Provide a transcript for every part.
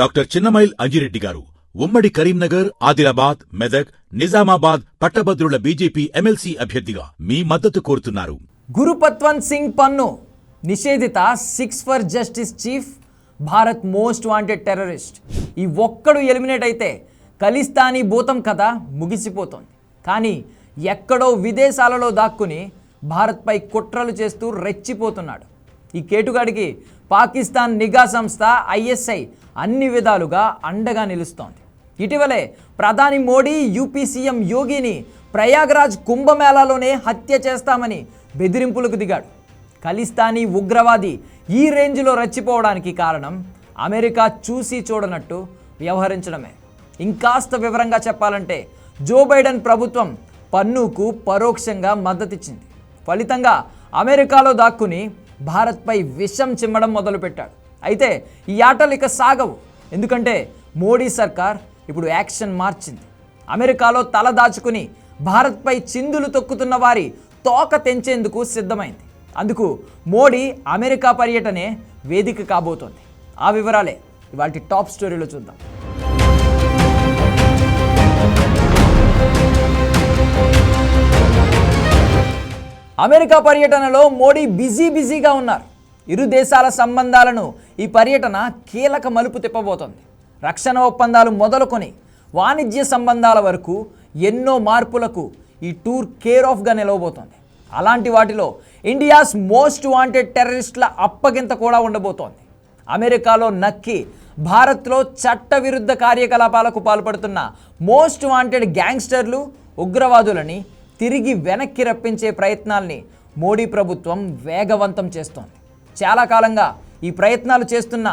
Doctor Chinnamail Anji Reddy గారు ఉమ్మడి కరీంనగర్ ఆదిలాబాద్ మెదక్ నిజామాబాద్ పట్టభద్రుల బీజేపీ ఎమ్మెల్సీ అభ్యర్థిగా మీ మద్దతు కోరుతున్నారు. గురుపత్వంత్ సింగ్ పన్ను నిషేధిత Sikhs for justice chief Bharat most wanted terrorist. ఈ ఒక్కడు ఎలిమినేట్ అయితే ఖలిస్తానీ భూతం కథ ముగిసిపోతోంది. కానీ ఎక్కడో విదేశాలలో దాక్కుని భారత్పై కుట్రలు చేస్తూ రెచ్చిపోతున్నాడు. ఈ కేటుగాడికి పాకిస్తాన్ నిఘా సంస్థ ఐఎస్ఐ అన్ని విధాలుగా అండగా నిలుస్తోంది. ఇటీవలే ప్రధాని మోడీ యూపీ సీఎం యోగిని ప్రయాగ్రాజ్ కుంభమేళాలోనే హత్య చేస్తామని బెదిరింపులకు దిగాడు. ఖలిస్తానీ ఉగ్రవాది ఈ రేంజ్లో రెచ్చిపోవడానికి కారణం అమెరికా చూసి చూడనట్టు వ్యవహరించడమే. ఇంకాస్త వివరంగా చెప్పాలంటే జో బైడెన్ ప్రభుత్వం పన్నుకు పరోక్షంగా మద్దతిచ్చింది. ఫలితంగా అమెరికాలో దాక్కుని భారత్పై విషం చిమ్మడం మొదలుపెట్టాడు. అయితే ఈ ఆటలు ఇక సాగవు. ఎందుకంటే మోడీ సర్కార్ ఇప్పుడు యాక్షన్ మార్చింది. అమెరికాలో తల దాచుకుని భారత్పై చిందులు తొక్కుతున్న వారి తోక తెంచేందుకు సిద్ధమైంది. అందుకు మోడీ అమెరికా పర్యటనే వేదిక కాబోతోంది. ఆ వివరాలే. ఇవాటి టాప్ స్టోరీలో చూద్దాం. అమెరికా పర్యటనలో మోడీ బిజీ బిజీగా ఉన్నారు. ఇరు దేశాల సంబంధాలను ఈ పర్యటన కీలక మలుపు తిప్పబోతోంది. రక్షణ ఒప్పందాలు మొదలుకొని వాణిజ్య సంబంధాల వరకు ఎన్నో మార్పులకు ఈ టూర్ కేర్ ఆఫ్గా నిలవబోతోంది. అలాంటి వాటిలో ఇండియాస్ మోస్ట్ వాంటెడ్ టెర్రరిస్టుల అప్పగింత కూడా ఉండబోతోంది. అమెరికాలో నక్కి భారత్లో చట్టవిరుద్ధ కార్యకలాపాలకు పాల్పడుతున్న మోస్ట్ వాంటెడ్ గ్యాంగ్స్టర్లు ఉగ్రవాదులని తిరిగి వెనక్కి రప్పించే ప్రయత్నాల్ని మోడీ ప్రభుత్వం వేగవంతం చేస్తోంది. చాలా కాలంగా ఈ ప్రయత్నాలు చేస్తున్న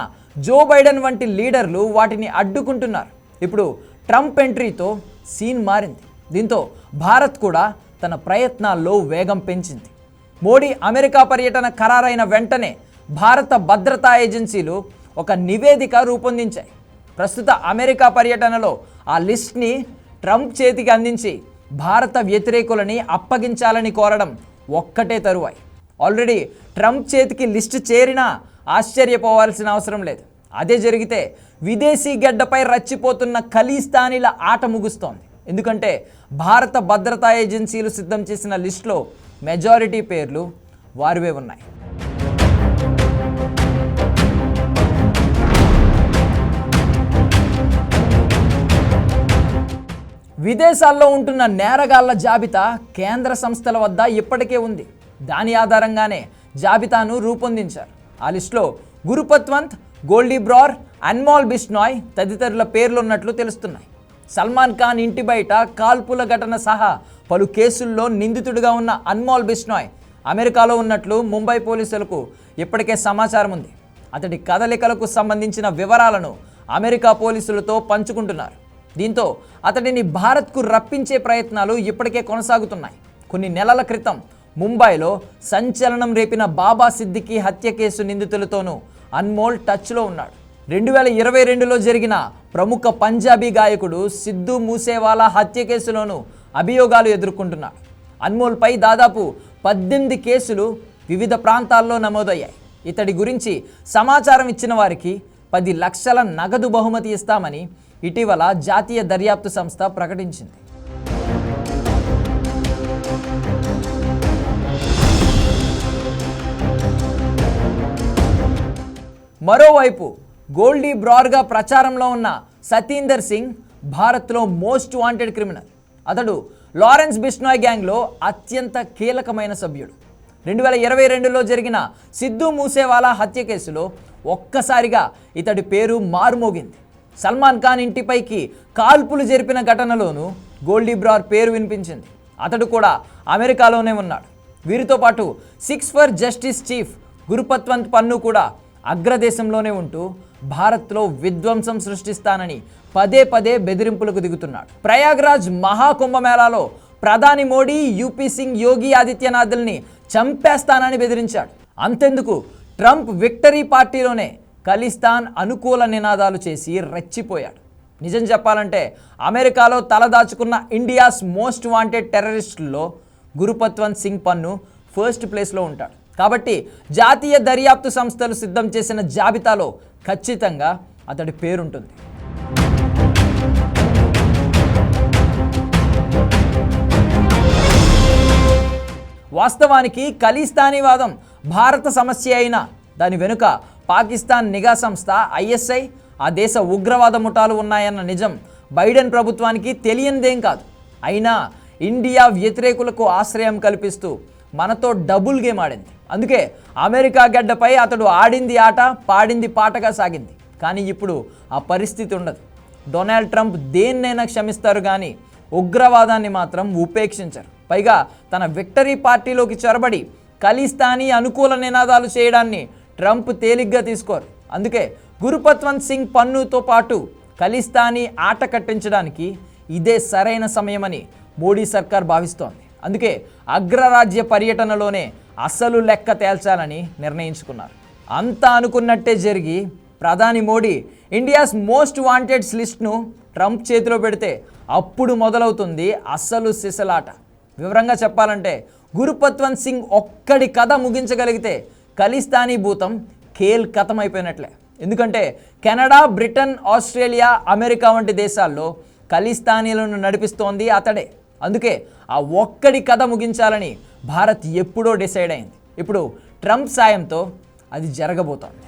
జో బైడెన్ వంటి లీడర్లు వాటిని అడ్డుకుంటున్నారు. ఇప్పుడు ట్రంప్ ఎంట్రీతో సీన్ మారింది. దీంతో భారత్ కూడా తన ప్రయత్నాల్లో వేగం పెంచింది. మోడీ అమెరికా పర్యటన ఖరారైన వెంటనే భారత భద్రతా ఏజెన్సీలు ఒక నివేదిక రూపొందించాయి. ప్రస్తుత అమెరికా పర్యటనలో ఆ లిస్ట్ని ట్రంప్ చేతికి అందించి భారత వ్యతిరేకులని అప్పగించాలని కోరడం ఒక్కటే తరువాయి. ఆల్రెడీ ట్రంప్ చేతికి లిస్ట్ చేరినా ఆశ్చర్యపోవాల్సిన అవసరం లేదు. అదే జరిగితే విదేశీ గడ్డపై రచ్చిపోతున్న ఖలీస్తానీల ఆట ముగుస్తోంది. ఎందుకంటే భారత భద్రతా ఏజెన్సీలు సిద్ధం చేసిన లిస్టులో మెజారిటీ పేర్లు వారివే ఉన్నాయి. విదేశాల్లో ఉంటున్న నేరగాళ్ళ జాబితా కేంద్ర సంస్థల వద్ద ఇప్పటికే ఉంది. దాని ఆధారంగానే జాబితాను రూపొందించారు. ఆ లిస్టులో గురుపత్వంత్ గోల్డీ బ్రార్ అన్మాల్ బిష్నాయ్ తదితరుల పేర్లున్నట్లు తెలుస్తున్నాయి. సల్మాన్ ఖాన్ ఇంటి బయట కాల్పుల ఘటన సహా పలు కేసుల్లో నిందితుడిగా ఉన్న అన్మాల్ బిష్నాయ్ అమెరికాలో ఉన్నట్లు ముంబై పోలీసులకు ఇప్పటికే సమాచారం ఉంది. అతడి కదలికలకు సంబంధించిన వివరాలను అమెరికా పోలీసులతో పంచుకుంటున్నారు. దీంతో అతడిని భారత్కు రప్పించే ప్రయత్నాలు ఇప్పటికే కొనసాగుతున్నాయి. కొన్ని నెలల క్రితం ముంబైలో సంచలనం రేపిన బాబా సిద్దికి హత్య కేసు నిందితులతోనూ అన్మోల్ టచ్లో ఉన్నాడు. రెండు వేల ఇరవై రెండులో జరిగిన ప్రముఖ పంజాబీ గాయకుడు సిద్ధు మూసేవాలా హత్య కేసులోనూ అభియోగాలు ఎదుర్కొంటున్నాడు. అన్మోల్పై దాదాపు పద్దెనిమిది కేసులు వివిధ ప్రాంతాల్లో నమోదయ్యాయి. ఇతడి గురించి సమాచారం ఇచ్చిన వారికి పది లక్షల నగదు బహుమతి ఇస్తామని ఇటీవల జాతీయ దర్యాప్తు సంస్థ ప్రకటించింది. మరోవైపు గోల్డీ బ్రార్గా ప్రచారంలో ఉన్న సతీందర్ సింగ్ భారత్లో మోస్ట్ వాంటెడ్ క్రిమినల్. అతడు లారెన్స్ బిష్నాయ్ గ్యాంగ్లో అత్యంత కీలకమైన సభ్యుడు. రెండు వేల ఇరవై రెండులో జరిగిన సిద్ధు మూసేవాలా హత్య కేసులో ఒక్కసారిగా ఇతడి పేరు మారుమోగింది. సల్మాన్ ఖాన్ ఇంటిపైకి కాల్పులు జరిపిన ఘటనలోనూ గోల్డీ బ్రార్ పేరు వినిపించింది. అతడు కూడా అమెరికాలోనే ఉన్నాడు. వీరితో పాటు six for justice chief Gurpatwant Pannun కూడా అగ్రదేశంలోనే ఉంటూ భారత్లో విధ్వంసం సృష్టిస్తానని పదే పదే బెదిరింపులకు దిగుతున్నాడు. ప్రయాగ్రాజ్ మహాకుంభమేళాలో ప్రధాని మోడీ యూపీ సింగ్ యోగి ఆదిత్యనాథ్ల్ని చంపేస్తానని బెదిరించాడు. అంతెందుకు ట్రంప్ విక్టరీ పార్టీలోనే ఖలిస్తాన్ అనుకూల నినాదాలు చేసి రెచ్చిపోయాడు. నిజం చెప్పాలంటే అమెరికాలో తలదాచుకున్న ఇండియాస్ మోస్ట్ వాంటెడ్ టెర్రరిస్టుల్లో గురుపత్వంత్ సింగ్ పన్ను ఫస్ట్ ప్లేస్లో ఉంటాడు. కాబట్టి జాతీయ దర్యాప్తు సంస్థలు సిద్ధం చేసిన జాబితాలో ఖచ్చితంగా అతడి పేరుంటుంది. వాస్తవానికి ఖలిస్తానీవాదం భారత సమస్య అయినా దాని వెనుక పాకిస్తాన్ నిఘా సంస్థ ఐఎస్ఐ ఆ దేశ ఉగ్రవాద ముఠాలు ఉన్నాయన్న నిజం బైడెన్ ప్రభుత్వానికి తెలియనిదేం కాదు. అయినా ఇండియా వ్యతిరేకులకు ఆశ్రయం కల్పిస్తూ మనతో డబుల్ గేమ్ ఆడింది. అందుకే అమెరికా గడ్డపై అతడు ఆడింది ఆట పాడింది పాటగా సాగింది. కానీ ఇప్పుడు ఆ పరిస్థితి ఉండదు. డొనాల్డ్ ట్రంప్ దేన్నైనా క్షమిస్తారు కానీ ఉగ్రవాదాన్ని మాత్రం ఉపేక్షించరు. పైగా తన విక్టరీ పార్టీలోకి చొరబడి ఖలిస్తానీ అనుకూల నినాదాలు చేయడాన్ని ట్రంప్ తేలిగ్గా తీసుకోరు. అందుకే గురుపత్వంత్ సింగ్ పన్నుతో పాటు ఖలిస్తానీ ఆట కట్టించడానికి ఇదే సరైన సమయమని మోడీ సర్కార్ భావిస్తోంది. అందుకే అగ్రరాజ్య పర్యటనలోనే అసలు లెక్క తేల్చాలని నిర్ణయించుకున్నారు. అంతా అనుకున్నట్టే జరిగి ప్రధాని మోడీ ఇండియాస్ మోస్ట్ వాంటెడ్స్ లిస్ట్ను ట్రంప్ చేతిలో పెడితే అప్పుడు మొదలవుతుంది అస్సలు సిసలాట. వివరంగా చెప్పాలంటే గురుపత్వంత్ సింగ్ ఒక్కడి కథ ముగించగలిగితే ఖలిస్తానీ భూతం ఖేల్ కథమైపోయినట్లే. ఎందుకంటే కెనడా బ్రిటన్ ఆస్ట్రేలియా అమెరికా వంటి దేశాల్లో ఖలిస్తానీలను నడిపిస్తోంది అతడే. అందుకే ఆ ఒక్కడి కథ ముగించాలని భారత్ ఎప్పుడో డిసైడ్ అయింది. ఇప్పుడు ట్రంప్ సాయంతో అది జరగబోతోంది.